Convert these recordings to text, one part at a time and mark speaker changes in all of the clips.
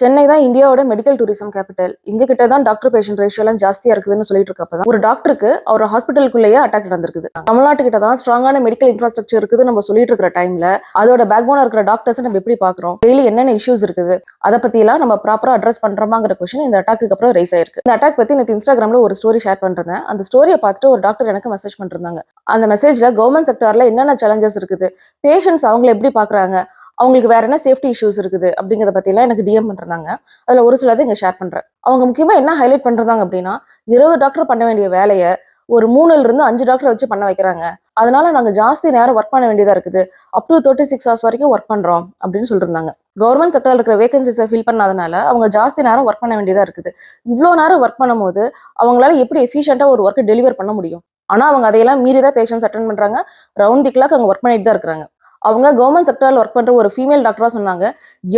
Speaker 1: சென்னை தான் இந்தியாவோட medical tourism capital இங்க கிட்ட தான் டாக்டர் பேஷண்ட் ரேஷியோ எல்லாம் ஜாஸ்தியா இருக்குதுன்னு சொல்லிட்டு இருக்கப்பதான் ஒரு டாக்டருக்கு அவர் ஹாஸ்பிட்டலுக்குள்ளேயே அட்டாக் நடந்திருக்குது. தமிழ்நாட்டு கிட்ட தான் ஸ்ட்ராங்கான மெடிக்கல் இன்ஃப்ராஸ்ட்ரக்சர் இருக்குது நம்ம சொல்லிட்டு இருக்கிற டைம்ல அதோட பேக் போன இருக்கிற டாக்டர்ஸ் நம்ம எப்படி பாக்குறோம் டெய்லி என்னென்ன இஷ்யூஸ் இருக்குது? அதை பத்தி எல்லாம் நம்ம ப்ராப்பரா அட்ரஸ் பண்றோமாங்கிற கொஸ்டின் இந்த அட்டாக்கு அப்புறம் ரைஸ் ஆயிருக்கு. இந்த அட்டாக் பத்தி எனக்கு இன்ஸ்டாகிராம்ல ஒரு ஸ்டோரி ஷேர் பண்றேன். அந்த ஸ்டோரியை பார்த்துட்டு ஒரு டாக்டர் எனக்கு மெசேஜ் பண்றாங்க அந்த மெசேஜ்ல கவர்மெண்ட் செக்டர்ல என்னென்ன சேலஞ்சஸ் இருக்குது? பேஷண்ட்ஸ் அவங்களை எப்படி பாக்குறாங்க அவங்களுக்கு வேற என்ன சேஃப்டி இஷ்யூஸ் இருக்குது அப்படிங்கிறத பத்திலாம் எனக்கு டிஎம் பண்றாங்க. அதுல ஒரு சிலதை இங்க ஷேர் பண்றேன். அவங்க முக்கியமா என்ன ஹைலைட் பண்றாங்க அப்படின்னா இருபது டாக்டர் பண்ண வேண்டிய வேலையை ஒரு மூணுல இருந்து அஞ்சு டாக்டர் வச்சு பண்ண வைக்கிறாங்க. அதனால நாங்க ஜாஸ்தி நேரம் ஒர்க் பண்ண வேண்டியதா இருக்குது. Up to thirty six hours வரைக்கும் ஒர்க் பண்றோம் அப்படின்னு சொல்லிருந்தாங்க. கவர்மெண்ட் செக்டர்ல இருக்கிற வேகன்சிஸை ஃபில் பண்ணாதனால அவங்க ஜாஸ்தி நேரம் ஒர்க் பண்ண வேண்டியதா இருக்குது. இவ்வளோ நேரம் ஒர்க் பண்ணும்போது அவங்களால எப்படி எஃபிஷியண்டா ஒரு ஒர்க்கை டெலிவர் பண்ண முடியும்? ஆனா அவங்க அதையெல்லாம் மீறி தான் பேஷன்ஸ் அட்டன் பண்றாங்க. ரவுண்ட் தி கிளாக் அவங்க ஒர்க் பண்ணிட்டு தான் இருக்கிறாங்க. அவங்க கவர்மெண்ட் செக்டரில் ஒர்க் பண்ணுற ஒரு ஃபீமேல் டாக்டராக சொன்னாங்க.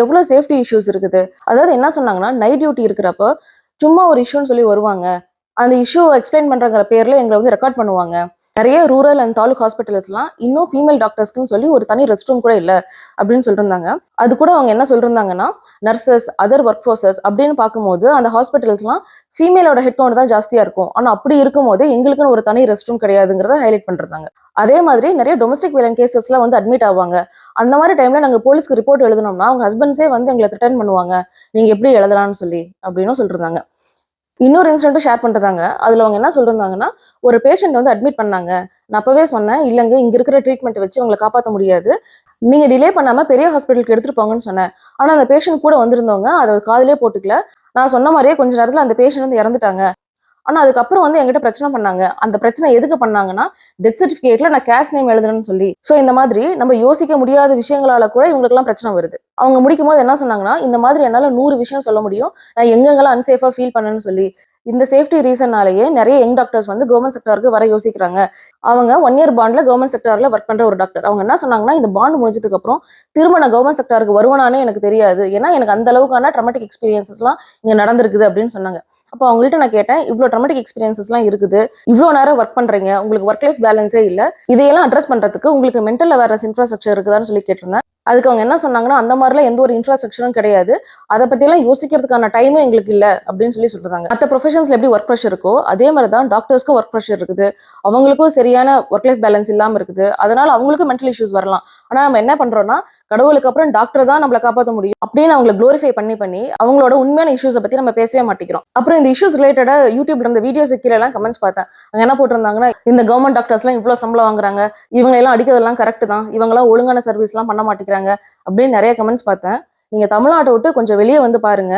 Speaker 1: எவ்வளோ சேஃப்டி இஷ்யூஸ் இருக்குது? அதாவது என்ன சொன்னாங்கன்னா நைட் டியூட்டி இருக்கிறப்போ சும்மா ஒரு இஷ்யூன்னு சொல்லி வருவாங்க. அந்த இஷ்யூ எக்ஸ்பிளைன் பண்ணுறங்கிற பேரில் எங்களை வந்து ரெக்கார்ட் பண்ணுவாங்க. நிறைய ரூரல் அண்ட் தாலுக் ஹாஸ்பிட்டல்ஸ்லாம் இன்னும் ஃபீமேல் டாக்டர்ஸ்க்குன்னு சொல்லி ஒரு தனி ரெஸ்ட் ரூம் கூட இல்லை அப்படின்னு சொல்லியிருந்தாங்க அது கூட அவங்க என்ன சொல்லியிருந்தாங்கன்னா நர்சஸ் அதர் ஒர்க் ஃபோர்ஸஸ் அப்படின்னு பார்க்கும்போது அந்த ஹாஸ்பிட்டல்ஸ்லாம் ஃபீமேலோட ஹெட் கவுண்ட் தான் ஜாஸ்தியாக இருக்கும். ஆனால் அப்படி இருக்கும்போது எங்களுக்குன்னு ஒரு தனி ரெஸ்ட் ரூம் கிடையாதுங்கிறத ஹைலைட் பண்ணுறாங்க அதே மாதிரி நிறைய டொமஸ்டிக் வேலன் கேசஸ்லாம் வந்து அட்மிட் ஆவாங்க. அந்த மாதிரி டைம்ல நாங்கள் போலீஸ்க்கு ரிப்போர்ட் எழுதணும்னா அவங்க ஹஸ்பண்ட்ஸே வந்து எங்களை ரிட்டர்ன் பண்ணுவாங்க. நீங்கள் எப்படி எழுதலாம்னு சொல்லி அப்படின்னு சொல்லியிருந்தாங்க இன்னொரு இன்சிடென்ட்டும் ஷேர் பண்ணுறாங்க அதில் அவங்க என்ன சொல்லியிருந்தாங்கன்னா ஒரு பேஷண்ட் வந்து அட்மிட் பண்ணாங்க. நான் அப்போவே சொன்னேன் இல்லைங்க இங்கே இருக்கிற ட்ரீட்மெண்ட்டை வச்சு உங்களை காப்பாற்ற முடியாது. நீங்கள் டிலே பண்ணாமல் பெரிய ஹாஸ்பிட்டலுக்கு எடுத்துகிட்டு போங்கன்னு சொன்னேன். ஆனால் அந்த பேஷண்ட் கூட வந்திருந்தவங்க அதை காதிலே போட்டுக்கல. நான் சொன்ன மாதிரியே கொஞ்ச நேரத்தில் அந்த பேஷண்ட் வந்து இறந்துட்டாங்க. ஆனா அதுக்கப்புறம் வந்து என்கிட்ட பிரச்சனை பண்ணாங்க. அந்த பிரச்சனை எதுக்கு பண்ணாங்கன்னா டெத் சர்டிபிகேட்ல நான் கேஷ் நேம் எழுதுறேன்னு சொல்லி. ஸோ இந்த மாதிரி நம்ம யோசிக்க முடியாத விஷயங்களால கூட இவங்களுக்குலாம் பிரச்சனை வருது. அவங்க முடிக்கும் போது என்ன சொன்னாங்கன்னா இந்த மாதிரி என்னால நூறு விஷயம் சொல்ல முடியும். நான் எங்கெங்கெல்லாம் அன்சேஃபா ஃபீல் பண்ணேன்னு சொல்லி. இந்த சேஃப்டி ரீசன்னாலேயே நிறைய யங் டாக்டர்ஸ் வந்து கவர்மெண்ட் செக்டருக்கு வர யோசிக்கிறாங்க. அவங்க ஒன் இயர் பாண்டில் கவர்மெண்ட் செக்டாரில் ஒர்க் பண்ணுற ஒரு டாக்டர் அவங்க என்ன சொன்னாங்கன்னா இந்த பாண்ட் முடிஞ்சதுக்கு அப்புறம் திரும்ப நான் கவர்மெண்ட் செக்டருக்கு வருவானே எனக்கு தெரியாது. ஏன்னா எனக்கு அந்த அளவுக்கான ட்ரமாட்டிக் எக்ஸ்பீரியன்சஸ்லாம் இங்கே நடந்திருக்குது அப்படின்னு சொன்னாங்க. அப்போ அவங்கள்ட்ட நான் கேட்டேன் இவ்வளோ ட்ரமெட்டிக் எக்ஸ்பீரியன்சஸ்லாம் இருக்குது. இவ்வளோ நேரம் ஒர்க் பண்ணுறீங்க உங்களுக்கு ஒர்க் லைஃப் பேலன்ஸே இல்லை. இதையெல்லாம் அட்ரஸ் பண்ணுறதுக்கு உங்களுக்கு மென்டல் அவேர்னஸ் இன்ஃப்ராஸ்ட்ரக்சர் இருக்குதான்னு சொல்லி கேட்டிருந்தேன். அதுக்கு அவங்க என்ன சொன்னாங்கன்னா அந்த மாதிரிலாம் எந்த ஒரு இன்ஃப்ராஸ்ட்ரக்சரும் கிடையாது. அதை பற்றிலாம் யோசிக்கிறதுக்கான டைமும் எங்களுக்கு இல்லை. அப்படின்னு சொல்லி சொல்லுறாங்க மற்ற ப்ரொஃபஷன்ஸில் எப்படி ஒர்க் ப்ரெஷர் இருக்கோ அதே மாதிரி தான் டாக்டர்ஸ்க்கும் ஒர்க் ப்ரெஷர் இருக்குது. அவங்களுக்கும் சரியான ஒர்க் லைஃப் பேலன்ஸ் இல்லாமல் இருக்குது. அதனால் அவங்களுக்கும் மென்டல் இஷ்யூஸ் வரலாம். ஆனால் நம்ம என்ன பண்ணுறோன்னா கடவுளுக்கு அப்புறம் டாக்டர் தான் நம்மளை காப்பாற்ற முடியும் அப்படின்னு அவங்களை க்ளோரிஃபை பண்ணி பண்ணி அவங்களோட உண்மையான இஷ்யூஸை பத்தி நம்ம பேசவே மாட்டேங்கிறோம். அப்புறம் இந்த இஷ்யூஸ் ரிலேட்டடா யூடியூப்ல இருந்த வீடியோஸ் கீழெல்லாம் கமெண்ட்ஸ் பார்த்தேன். அங்க என்ன போட்டிருந்தாங்கன்னா இந்த கவர்மெண்ட் டாக்டர்ஸ்லாம் இவ்வளோ சம்பளம் வாங்குறாங்க இவங்க எல்லாம் அடிக்கிறதெல்லாம் கரெக்ட் தான் இவங்களாம் ஒழுங்கான சர்வீஸ்லாம் பண்ண மாட்டேங்கிறாங்க அப்படின்னு நிறைய கமெண்ட்ஸ் பார்த்தேன். நீங்க தமிழ்நாட்டை விட்டு கொஞ்சம் வெளியே வந்து பாருங்க.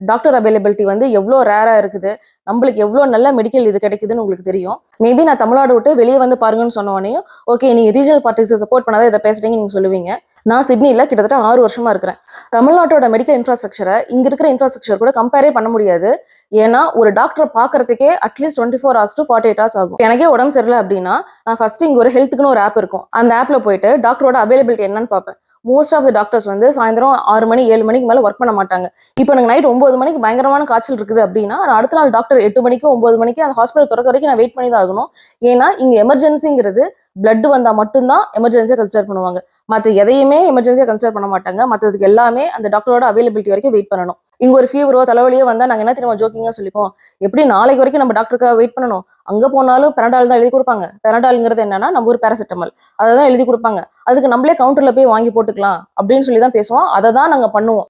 Speaker 1: டாக்டர் அவைலபிலிட்டி வந்து எவ்வளோ ரேராக இருக்குது. நம்மளுக்கு எவ்வளோ நல்ல மெடிக்கல் இது கிடைக்குதுன்னு உங்களுக்கு தெரியும். மேபி நான் தமிழ்நாடு விட்டு வெளியே வந்து பாருங்கன்னு சொன்ன ஓகே நீங்கள் ரீஜனல் பார்ட்டிஸை சப்போர்ட் பண்ணாதான் இதை பேசுகிறீங்க நீங்கள் சொல்லுவீங்க. நான் சிட்னியில் கிட்டத்தட்ட ஆறு வருஷமாக இருக்கிறேன். தமிழ்நாட்டோட மெடிக்கல் இன்ஃப்ராஸ்ட்ரக்சரை இங்கே இருக்கிற இன்ஃப்ராஸ்ட்ரக்சர் கூட கம்பேரே பண்ண முடியாது. ஏன்னா ஒரு டாக்டரை பார்க்கறதுக்கே at least twenty four hours to forty eight hours ஆகும். எனக்கே உடம்பு சரியில்லை அப்படின்னா நான் ஃபஸ்ட்டு இங்கே ஒரு ஹெல்த்துக்குன்னு ஒரு ஆப் இருக்கும். அந்த ஆப்பில் போயிட்டு டாக்டரோட அவைலபிலிட்டி என்னன்னு பார்ப்பேன். மோஸ்ட் ஆஃப் த டாக்டர்ஸ் வந்து சாயந்தரம் ஆறு மணி ஏழு மணிக்கு மேலே ஒர்க் பண்ண மாட்டாங்க. இப்போ எனக்கு நைட் ஒம்பது மணிக்கு பயங்கரமான காய்ச்சல் இருக்குது அப்படின்னா நான் அடுத்த நாள் டாக்டர் எட்டு மணிக்கு ஒம்பது மணிக்கு அந்த ஹாஸ்பிட்டல் திறக்க வரைக்கும் நான் வெயிட் பண்ணி தான் ஆகணும். ஏன்னா இங்கே எமர்ஜென்சிங்கிறது பிளட் வந்தா மட்டும்தான் எமர்ஜென்சியாக கன்சிடர் பண்ணுவாங்க. மற்ற எதையுமே எமர்ஜென்சியாக கன்சிடர் பண்ண மாட்டாங்க. மற்றதுக்கு எல்லாமே அந்த டாக்டரோட அவைலபிலிட்டி வரைக்கும் வெயிட் பண்ணணும். இங்கே ஒரு ஃபீவரோ தலைவலியோ வந்தால் நாங்கள் என்ன தெரியுமா ஜோக்கிங்காக சொல்லிப்போம்? எப்படி நாளைக்கு வரைக்கும் நம்ம டாக்டருக்காக வெயிட் பண்ணணும்? அங்கே போனாலும் பெரடால் தான் எழுதி கொடுப்பாங்க. பெரடால்ங்கிறது என்னன்னா நம்ம ஒரு பேராசிட்டமல் அதை தான் எழுதி கொடுப்பாங்க. அதுக்கு நம்மளே கவுண்டரில் போய் வாங்கி போட்டுக்கலாம் அப்படின்னு சொல்லி தான் பேசுவோம். அதை தான் நாங்கள் பண்ணுவோம்.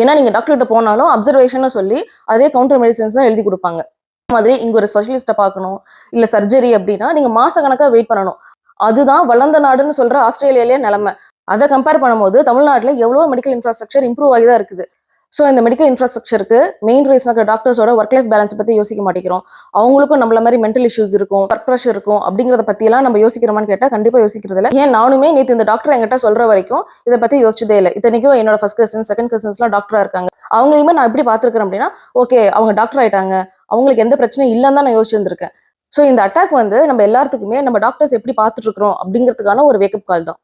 Speaker 1: ஏன்னா நீங்க டாக்டர்கிட்ட போனாலும் அப்சர்வேஷன்னு சொல்லி அதே கவுண்டர் மெடிசன்ஸ் தான் எழுதி கொடுப்பாங்க. மாதிரி இங்க ஒரு ஸ்பெஷலிஸ்ட்டை பார்க்கணும். இல்ல சர்ஜரி அப்படின்னா நீங்க மாச கணக்கா வெயிட் பண்ணணும். அதுதான் வளர்ந்த நாடுன்னு சொல்ற ஆஸ்திரேலியாலேயே நிலைமை. அதை கம்பேர் பண்ணும்போது தமிழ்நாட்டில் எவ்வளோ மெடிக்கல் இன்ஃப்ராஸ்ட்ரக்சர் இம்ப்ரூவ் ஆகி தான் இருக்குது. ஸோ இந்த மெடிக்கல் இன்ஃப்ராஸ்ட்ரக்சருக்கு மெயின் ரீசன் இருக்கிற டாக்டர்ஸோட ஒர்க் லைஃப் பேலன்ஸ் பற்றி யோசிக்க மாட்டேங்கிறோம். அவங்களுக்கும் நம்மள மாதிரி மென்டல் இஷ்யூஸ் இருக்கும் ஒர்க் ப்ரெஷர் இருக்கும் அப்படிங்கிறத பற்றியெல்லாம் நம்ம யோசிக்கிறோமான்னு கேட்டால் கண்டிப்பாக யோசிக்கிறது இல்லை ஏன் நானுமே நேற்று இந்த டாக்டர் என்கிட்ட சொல்கிற வரைக்கும் இதை பற்றி யோசிச்சதே இல்லை. இத்தனைக்கும் என்னோட ஃபர்ஸ்ட் கசின் செகண்ட் கசின்ஸ்லாம் டாக்டராக இருக்காங்க. அவங்களையுமே நான் எப்படி பார்த்துருக்கேன் அப்படின்னா ஓகே அவங்க டாக்டர் ஆயிட்டாங்க. அவங்களுக்கு எந்த பிரச்சனையும் இல்லைன்னு தான் நான் யோசிச்சிருந்திருக்கேன். ஸோ இந்த அட்டாக் வந்து நம்ம எல்லாத்துக்குமே நம்ம டாக்டர்ஸ் எப்படி பார்த்துட்டு இருக்கிறோம் அப்படிங்கிறதுக்கான ஒரு வேக்கப் கால் தான்.